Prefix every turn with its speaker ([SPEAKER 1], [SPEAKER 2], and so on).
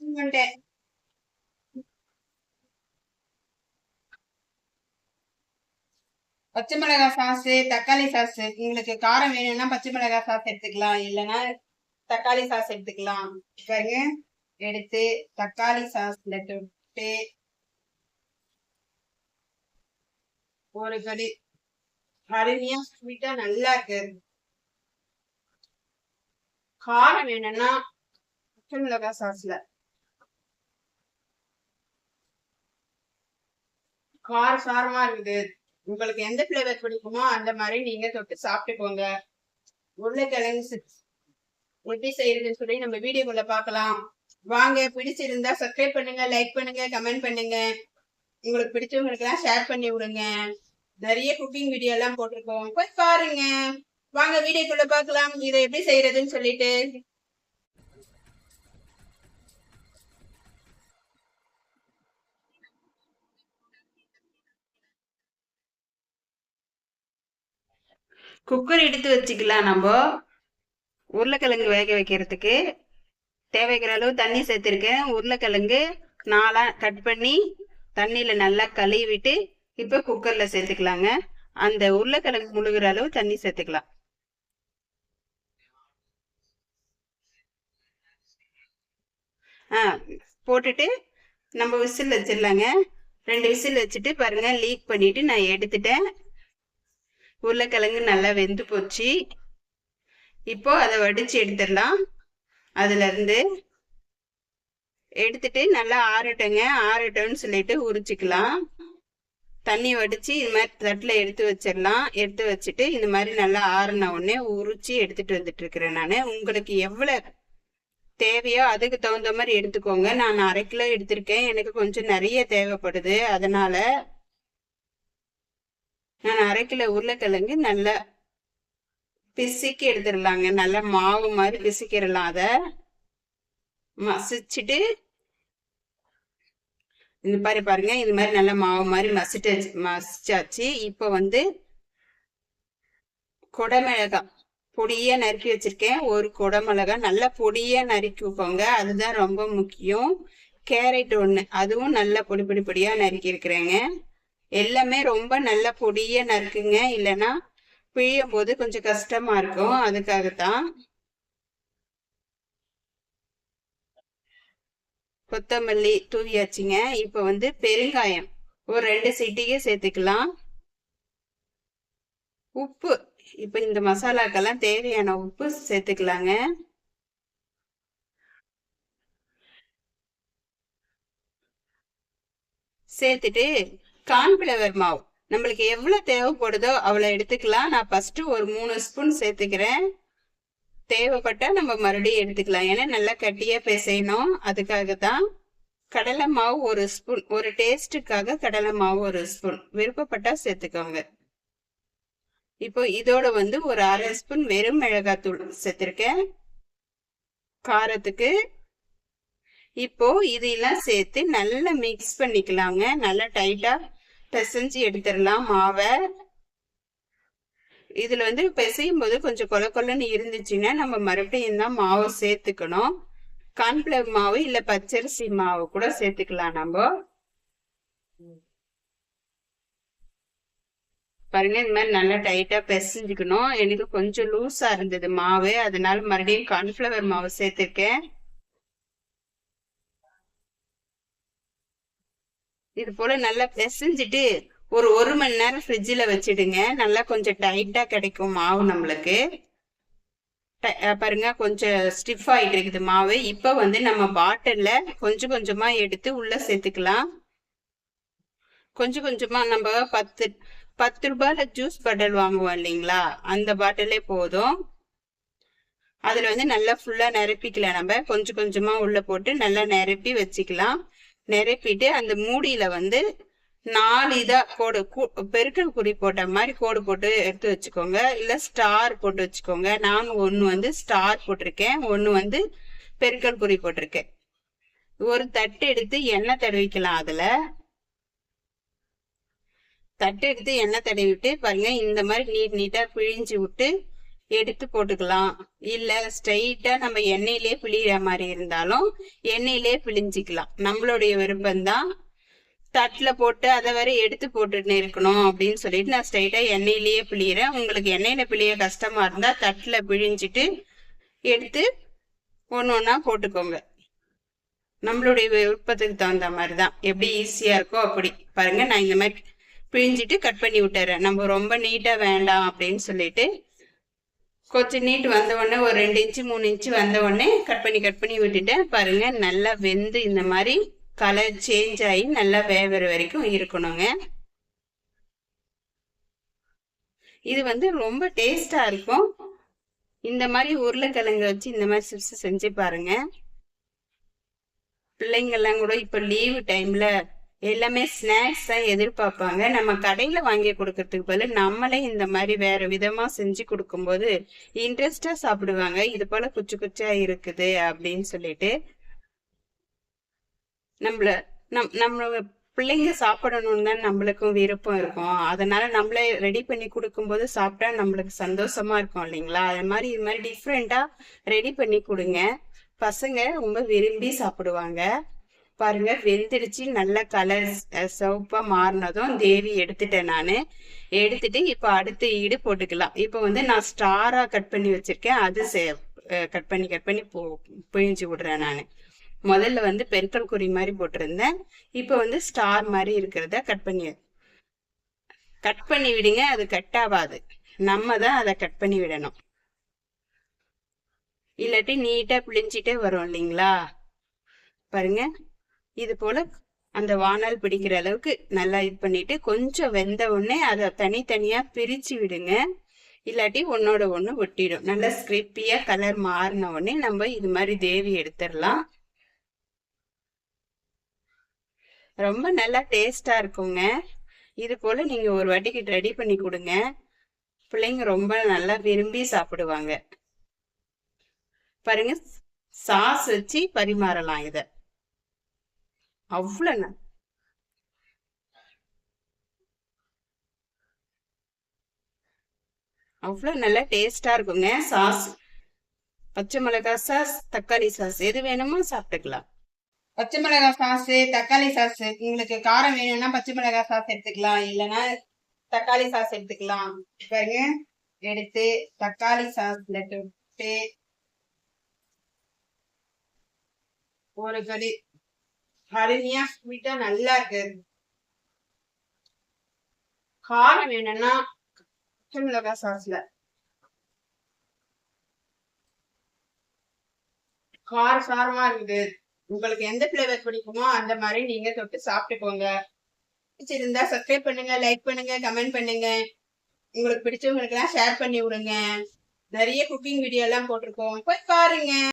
[SPEAKER 1] வந்துட்டேன் பச்சை மிளகாய் சாஸ் தக்காளி சாஸ் உங்களுக்கு காரம் வேணும்னா பச்சை மிளகாய் சாஸ் எடுத்துக்கலாம் இல்லைன்னா தக்காளி சாஸ் எடுத்துக்கலாம் பாருங்க எடுத்து தக்காளி சாஸ்ல தொட்டு ஒரு கடி அருமையா ஸ்வீட்டா நல்லா இருக்கு காரம் வேணும்னா பச்சை மிளகாய் சாஸ்ல கார சாரமா இருக்குது. உங்களுக்கு எந்த ஃப்ளேவர் பிடிக்குமோ அந்த மாதிரி நீங்க தொட்டு சாப்பிட்டுக்கோங்க. உருளைக்கிழங்கு எப்படி செய்யறதுன்னு சொல்லி நம்ம வீடியோக்குள்ள பார்க்கலாம். வாங்க பிடிச்சிருந்தா சப்ஸ்கிரைப் பண்ணுங்க லைக் பண்ணுங்க கமெண்ட் பண்ணுங்க. உங்களுக்கு பிடிச்சவங்களுக்கெல்லாம் ஷேர் பண்ணி விடுங்க. நிறைய குக்கிங் வீடியோ எல்லாம் போட்டிருக்கோம். போய் பாருங்க. வாங்க வீடியோக்குள்ள பார்க்கலாம். இதை எப்படி செய்யறதுன்னு சொல்லிட்டு. குக்கர் எடுத்து வச்சுக்கலாம் நம்ம. உருளைக்கிழங்கு வேக வைக்கிறதுக்கு தேவைக்கிற அளவு தண்ணி சேர்த்துருக்கேன். உருளைக்கிழங்கு நாலாக கட் பண்ணி தண்ணியில் நல்லா கழுவிட்டு இப்போ குக்கரில் சேர்த்துக்கலாங்க. அந்த உருளைக்கிழங்கு முழுகிற அளவு தண்ணி சேர்த்துக்கலாம். ஆ போட்டுட்டு நம்ம விசில் வச்சிடலாங்க. ரெண்டு விசில் வச்சுட்டு பாருங்கள் லீக் பண்ணிவிட்டு நான் எடுத்துட்டேன். உருளைக்கிழங்கு நல்லா வெந்து போச்சு. இப்போ அதை வடித்து எடுத்துடலாம். அதுலேருந்து எடுத்துட்டு நல்லா ஆறட்டுங்க. ஆறட்டும்னு சொல்லிட்டு உரிச்சிக்கலாம். தண்ணி வடித்து இது மாதிரி தட்டில் எடுத்து வச்சிடலாம். எடுத்து வச்சுட்டு இந்த மாதிரி நல்லா ஆறின உடனே உரித்து எடுத்துட்டு வந்துட்டு இருக்கிறேன் நான். உங்களுக்கு எவ்வளோ தேவையோ அதுக்கு தகுந்த மாதிரி எடுத்துக்கோங்க. நான் அரை கிலோ எடுத்திருக்கேன். எனக்கு கொஞ்சம் நிறைய தேவைப்படுது. அதனால நான் அரை கிலோ உருளைக்கிழங்கு நல்லா பிசுக்கி எடுத்துடலாங்க. நல்லா மாவு மாதிரி பிசுக்கிடலாம் அதை. மசிச்சுட்டு இந்த மாதிரி பாருங்க இது மாதிரி நல்லா மாவு மாதிரி மசிட்டு மசிச்சாச்சு. இப்போ வந்து குடமிளகாய் பொடியாக நறுக்கி வச்சுருக்கேன். ஒரு குடமிளகா நல்லா பொடியாக நறுக்கிக்கோங்க அதுதான் ரொம்ப முக்கியம். கேரட் ஒன்று அதுவும் நல்லா பொடி பொடி பொடியாக நறுக்கி இருக்கிறேங்க. எல்லாமே ரொம்ப நல்ல பொடியா நறுக்குங்க. இல்லைன்னா பிழியும் போது கொஞ்சம் கஷ்டமா இருக்கும். அதுக்காகத்தான். கொத்தமல்லி தூவியாச்சுங்க. இப்போ வந்து பெருங்காயம். ஒரு ரெண்டு சிட்டிகை சேர்த்துக்கலாம். உப்பு. இப்போ இந்த மசாலாக்கெல்லாம் தேவையான உப்பு சேர்த்துக்கலாங்க. சேர்த்துட்டு கார்ன்ஃபிளவர் மாவு. நம்மளுக்கு எவ்வளோ தேவைப்படுதோ அவ்வளோ எடுத்துக்கலாம். நான் ஃபஸ்ட்டு ஒரு மூணு ஸ்பூன் சேர்த்துக்கிறேன். தேவைப்பட்டா நம்ம மறுபடியும் எடுத்துக்கலாம். ஏன்னா நல்லா கட்டியாக பிசையணும். அதுக்காக தான் கடலை மாவு ஒரு ஸ்பூன் ஒரு டேஸ்ட்டுக்காக கடலை மாவு ஒரு ஸ்பூன் விருப்பப்பட்டால் சேர்த்துக்கோங்க. இப்போ இதோட வந்து ஒரு அரை ஸ்பூன் வெறும் மிளகாத்தூள் சேர்த்துருக்கேன். காரத்துக்கு. இப்போ இதெல்லாம் சேர்த்து நல்லா மிக்ஸ் பண்ணிக்கலாங்க. நல்லா டைட்டாக பிசைஞ்சு எடுத்துடலாம். மாவை இதில் வந்து பிசையும் போது கொஞ்சம் கொல கொலன்னு இருந்துச்சுன்னா நம்ம மறுபடியும் தான் மாவு சேர்த்துக்கணும். கார்ன்ஃபிளவர் மாவு இல்லை பச்சரிசி மாவு கூட சேர்த்துக்கலாம் நம்ம. பாருங்க இந்த மாதிரி நல்லா டைட்டா பிசைஞ்சுக்கணும். எனக்கு கொஞ்சம் லூஸா இருந்தது மாவு. அதனால மறுபடியும் கார்ன்ஃபிளவர் மாவு சேர்த்துருக்கேன். இது போல நல்லா பிசைஞ்சிட்டு ஒரு ஒரு மணி நேரம் ஃப்ரிட்ஜில் வச்சுடுங்க. நல்லா கொஞ்சம் டைட்டாக கிடைக்கும் மாவு நம்மளுக்கு. பாருங்க கொஞ்சம் ஸ்டிஃப் ஆகிட்டு இருக்குது மாவு. இப்போ வந்து நம்ம பாட்டிலில் கொஞ்சம் கொஞ்சமாக எடுத்து உள்ளே சேர்த்துக்கலாம். கொஞ்சம் கொஞ்சமாக நம்ம பத்து பத்து ரூபாயில் ஜூஸ் பாட்டில் வாங்குவோம் இல்லைங்களா? அந்த பாட்டிலே போதும். அதில் வந்து நல்லா ஃபுல்லாக நிரப்பிக்கலாம் நம்ம. கொஞ்சம் கொஞ்சமாக உள்ளே போட்டு நல்லா நிரப்பி வச்சுக்கலாம். நிரப்பிட்டு அந்த மூடியில் வந்து நாலு இதாக கோடு பெருக்கல் குறி போட்ட மாதிரி கோடு போட்டு எடுத்து வச்சுக்கோங்க. இல்லை ஸ்டார் போட்டு வச்சுக்கோங்க. நான் ஒன்று வந்து ஸ்டார் போட்டிருக்கேன். ஒன்று வந்து பெருக்கல் குறி போட்டிருக்கேன். ஒரு தட்டு எடுத்து எண்ணெய் தடவிக்கலாம் அதில். தட்டு எடுத்து எண்ணெய் தடவிட்டு பாருங்க இந்த மாதிரி நீட் நீட்டாக பிழிஞ்சு விட்டு எடுத்து போட்டுக்கலாம். இல்லை ஸ்ட்ரைட்டாக நம்ம எண்ணெயிலே பிழிகிற மாதிரி இருந்தாலும் எண்ணெயிலே பிழிஞ்சிக்கலாம். நம்மளுடைய விருப்பம்தான். தட்டில் போட்டு அதை வரை எடுத்து போட்டுட்டு இருக்கணும் அப்படின்னு சொல்லிட்டு நான் ஸ்ட்ரைட்டாக எண்ணெயிலேயே பிழிகிறேன் உங்களுக்கு எண்ணெயில் பிழிய கஷ்டமாக இருந்தால் தட்டில் பிழிஞ்சிட்டு எடுத்து ஒன்று ஒன்றா போட்டுக்கோங்க. நம்மளுடைய விருப்பத்துக்கு தகுந்த மாதிரி தான் எப்படி ஈஸியாக இருக்கோ அப்படி. பாருங்கள் நான் இந்த மாதிரி பிழிஞ்சிட்டு கட் பண்ணி விட்டுறேன். நம்ம ரொம்ப நீட்டாக வேண்டாம் அப்படின்னு சொல்லிட்டு கொஞ்சம் நீட் வந்த உடனே ஒரு ரெண்டு இன்ச்சு மூணு இன்ச்சு வந்த உடனே கட் பண்ணி கட் பண்ணி விட்டுட்டேன் பாருங்க நல்லா வெந்து இந்த மாதிரி கலர் சேஞ்ச் ஆகி நல்லா வேகிற வரைக்கும் இருக்கணுங்க. இது வந்து ரொம்ப டேஸ்டா இருக்கும். இந்த மாதிரி உருளைக்கிழங்கு வச்சு இந்த மாதிரி சிப்ஸ் செஞ்சு பாருங்க. பிள்ளைங்கள்லாம் கூட இப்போ லீவு டைமில் எல்லாமே ஸ்நாக்ஸ் தான் எதிர்பார்ப்பாங்க. நம்ம கடையில் வாங்கி கொடுக்கறதுக்கு பதில் நம்மளே இந்த மாதிரி வேற விதமாக செஞ்சு கொடுக்கும்போது இன்ட்ரெஸ்டாக சாப்பிடுவாங்க. இது போல் குச்சி குச்சியாக இருக்குது அப்படின்னு சொல்லிட்டு நம்மள நம் நம்ம பிள்ளைங்க சாப்பிடணும்னு தான் நம்மளுக்கும் விருப்பம் இருக்கும். அதனால நம்மளே ரெடி பண்ணி கொடுக்கும்போது சாப்பிட்டா நம்மளுக்கு சந்தோஷமா இருக்கும் இல்லைங்களா? அது மாதிரி இது மாதிரி டிஃப்ரெண்டா ரெடி பண்ணி கொடுங்க. பசங்க ரொம்ப விரும்பி சாப்பிடுவாங்க. பாருங்க வெந்துடுச்சு. நல்ல கலர் சிவப்பா மாறினதும் தேவி எடுத்துட்டேன் நான். எடுத்துட்டு இப்போ அடுத்து ஈடு போட்டுக்கலாம். இப்போ வந்து நான் ஸ்டாரா கட் பண்ணி வச்சிருக்கேன். அது கட் பண்ணி கட் பண்ணி போ பிழிஞ்சு விடுறேன் நான். முதல்ல வந்து பெருக்கல் குறி மாதிரி போட்டிருந்தேன். இப்போ வந்து ஸ்டார் மாதிரி இருக்கிறத கட் பண்ணி கட் பண்ணி விடுங்க. அது கட் ஆகாது. நம்ம தான் அதை கட் பண்ணி விடணும். இல்லாட்டி நீட்டாக பிழிஞ்சிட்டே வரும் இல்லைங்களா? பாருங்க. இது போல அந்த வானல் பிடிக்கிற அளவுக்கு நல்லா இது பண்ணிட்டு கொஞ்சம் வெந்த உடனே அதை தனித்தனியா பிரிச்சு விடுங்க. இல்லாட்டி ஒன்னோட ஒன்று ஒட்டிடும். நல்லா ஸ்கிரிப்பியா கலர் மாறின உடனே நம்ம இது மாதிரி தேவி எடுத்துடலாம். ரொம்ப நல்லா டேஸ்டா இருக்குங்க. இது போல நீங்க ஒரு வாட்டிக்கு ரெடி பண்ணி கொடுங்க. பிள்ளைங்க ரொம்ப நல்லா விரும்பி சாப்பிடுவாங்க. பாருங்க சாஸ் வச்சு பரிமாறலாம் இதை. அவ்வளவு அவ்வளோ நல்லா டேஸ்டாக இருக்குங்க. சாஸ் பச்சை மிளகாய் சாஸ் தக்காளி சாஸ் எது வேணுமோ சாப்பிட்டுக்கலாம். பச்சை மிளகாய் சாஸ் தக்காளி சாஸ் உங்களுக்கு காரம் வேணும்னா பச்சை மிளகாய் சாஸ் எடுத்துக்கலாம். இல்லைன்னா தக்காளி சாஸ் எடுத்துக்கலாம். பாருங்க. எடுத்து தக்காளி சாஸ்ல தொட்டு ஒரு கடி அருமையா ஸ்வீட்டா நல்லா இருக்கு காரம் வேணும்னா மிளகாய் சாஸ்ல கார சாரமா இருக்குது. உங்களுக்கு எந்த பிளேவர் பிடிக்குமோ அந்த மாதிரி நீங்க தொட்டு சாப்பிட்டுக்கோங்க பிடிச்சிருந்தா சப்ஸ்கிரைப் பண்ணுங்க லைக் பண்ணுங்க கமெண்ட் பண்ணுங்க. உங்களுக்கு பிடிச்சவங்களுக்கு எல்லாம் ஷேர் பண்ணி விடுங்க. நிறைய குக்கிங் வீடியோ எல்லாம் போட்டிருக்கோம். போய் பாருங்க.